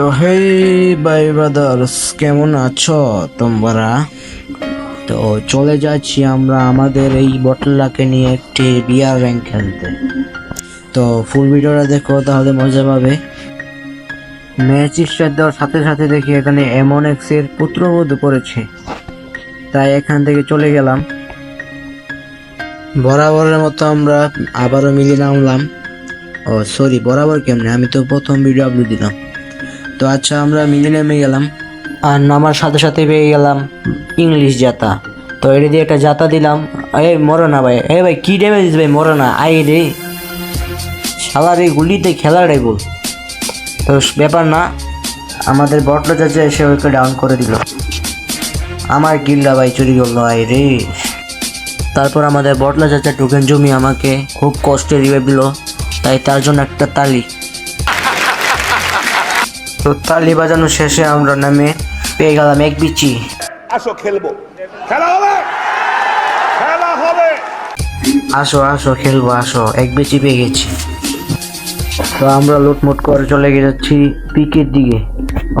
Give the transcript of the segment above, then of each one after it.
তো হেই, by brothers, কেমন আছো তোমরা? তো চলে যাচ্ছি আমরা আমাদের এই বটলাকে নিয়ে একটি বিয়ার র্যাঙ্ক খেলতে। তো ফুল ভিডিওটা দেখো, তাহলে মজা পাবে। ম্যাচ স্টার্ট দেওয়ার সাথে সাথে দেখি এখানে এমন এক্সের পুত্রবধূ করেছে তাই এখান থেকে চলে গেলাম। বরাবরের মতো আমরা আবারও মিলে নামলাম। ও সরি বরাবর কেমনে? আমি তো প্রথম ভিডিও আপলোড দিলাম। তো আচ্ছা আমরা মিলে গেলাম। আর নামার সাথে সাথে পেয়ে গেলাম ইংলিশ জাতা। তো এটা দিয়ে একটা জাতা দিলাম। এই মরো না ভাই। এ ভাই, কী ড্যামেজ ভাই? মরো না। আই রে। শালার এই গুলিতে খেলাটাই বল। তো ব্যাপার না, আমাদের বটলো চাচা এসে ওকে ডাউন করে দিল। আমার কিল্লা ভাই চুরি করল আই রে। তারপর আমাদের বটলা চাচা টোকেন জমি আমাকে খুব কষ্টে রিভাইভ দিল। তাই তার জন্য একটা তালি। তো তালি বাজানো শেষে আমরা নামে পেয়ে গেলাম এক বিচি। আসো খেলব। খেলা হবে? খেলা হবে। আসো আসো খেলব আসো এক বিচি পেয়ে গেছি। তো আমরা লুটমুট করে চলে গিয়ে যাচ্ছি পিকের দিকে।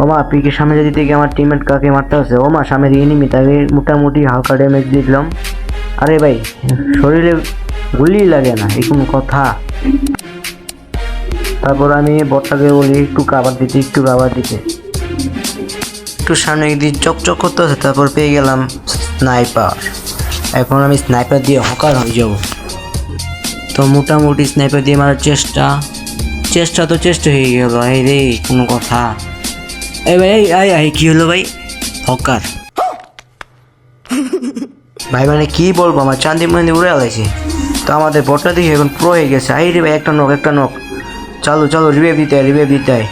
ওমা পিকের সামনে যদি থেকে আমার টিমমেট কাকে মারতে আছে ওমা সামনে দিয়ে নিমি তাকে মোটামুটি হালকা ড্যামেজ দিয়ে দিলাম। আরে ভাই শরীরে গুলি লাগে না এই কোনো কথা। তারপর আমি বটটাকে বলি, একটু কাবার দিতে, একটু কাবার দিতে। একটু সামনে দিয়ে চকচক করতে হচ্ছে তারপর পেয়ে গেলাম স্নাইপার। এখন আমি স্নাইপার দিয়ে হকার হয়ে যাব। তো মোটামুটি স্নাইপার দিয়ে মারার চেষ্টা চেষ্টা তো চেষ্টা হয়ে গেল, এই রে, কোনো কথা। এই ভাই, এই এই কি হলো ভাই? হকার। ভাই মানে কি বলব, আমার চান্দি মন্দির উড়ে আলাইছে তো আমাদের বটটা দেখি এখন প্রো হয়ে গেছে। আই রে ভাই, একটা নখ একটা নখ চালু চালু রিভেভ দিতে হয় রিভেভ দিতে হয়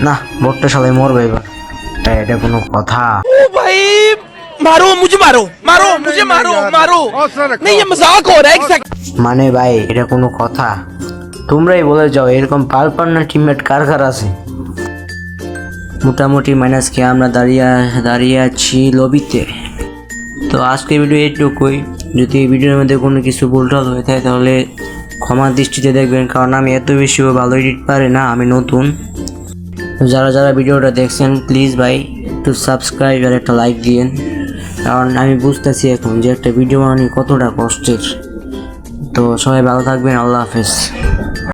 না বটটা সবাই মরবে এবার এই, এটা কোনো কথা ओ भाई मारो मुझे मारो मारो मुझे मारो मारो नहीं ये मजाक हो रहा है एक सेकंड মানে ভাই এটা কোনো কথা তোমরাই বলে যাও এরকম পাল পান্না টিমমেট কার কার আছে মোটামুটি মাইনাসকে আমরা দাঁড়িয়ে দাঁড়িয়ে আছি লবিতে তো আজকের ভিডিও এইটুকুই যদি এই ভিডিওর মধ্যে কোনো কিছু ভুলটাল হয়ে থাকে তাহলে ক্ষমা দৃষ্টিতে দেখবেন, কারণ আমি এত বেশি ভালো এডিট পারি না, আমি নতুন। যারা যারা ভিডিওটা দেখছেন প্লিজ ভাই, একটু সাবস্ক্রাইব আর একটা লাইক দিয়েন। কারণ আমি বুঝতেছি এখন যে একটা ভিডিও বানানি কতটা কষ্টের। তো সবাই ভালো থাকবেন, আল্লাহ হাফেজ।